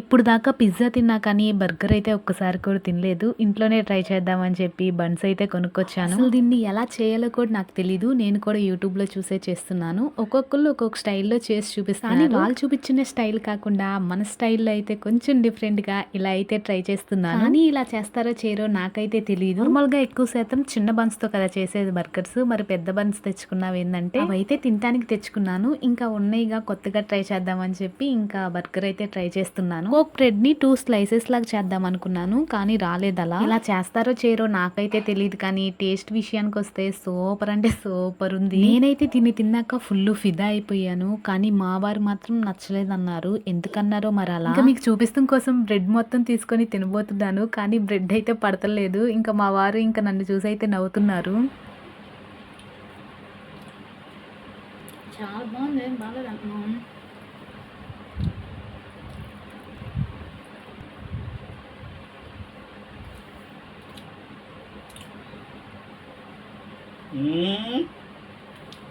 ఇప్పుడు దాకా పిజ్జా తిన్నా కానీ బర్గర్ అయితే ఒక్కసారి కూడా తినలేదు. ఇంట్లోనే ట్రై చేద్దామని చెప్పి బన్స్ అయితే కొనుక్కొచ్చాను. అసలు దీన్ని ఎలా చేయాలో కూడా నాకు తెలీదు. నేను కూడా యూట్యూబ్లో చూసే చేస్తున్నాను. ఒక్కొక్కళ్ళు ఒక్కొక్క స్టైల్లో చేసి చూపిస్తాను కానీ వాళ్ళు చూపించిన స్టైల్ కాకుండా మన స్టైల్లో అయితే కొంచెం డిఫరెంట్గా ఇలా అయితే ట్రై చేస్తున్నాను. కానీ ఇలా చేస్తారో చేయరో నాకైతే తెలియదు నార్మల్గా ఎక్కువ శాతం చిన్న బన్స్తో కదా చేసేది బర్గర్స్. మరి పెద్ద బన్స్ తెచ్చుకున్నావు ఏంటంటే అవైతే తినడానికి తెచ్చుకున్నాను. ఇంకా ఉన్నాయిగా కొత్తగా ట్రై చేద్దామని చెప్పి ఇంకా బర్గర్ అయితే ట్రై చేస్తున్నాను. కోక్ బ్రెడ్ని టూ స్లైసెస్ లాగా చేద్దాం అనుకున్నాను కానీ రాలేదు అలా ఇలా చేస్తారో చేయరో నాకైతే తెలియదు కానీ టేస్ట్ విషయానికి వస్తే సూపర్ అంటే సూపర్ ఉంది. నేనైతే తిని తిన్నాక ఫుల్ ఫిదా అయిపోయాను కానీ మా వారు మాత్రం నచ్చలేదన్నారు. ఎందుకన్నారో మరి అలా. ఇంకా మీకు చూపిస్తాం కోసం బ్రెడ్ మొత్తం తీసుకొని తినబోతున్నాను కానీ బ్రెడ్ అయితే పడతలేదు. ఇంకా మా వారు ఇంకా నన్ను చూసి అయితే నవ్వుతున్నారు. చాలా బాగుంది ఏం 음.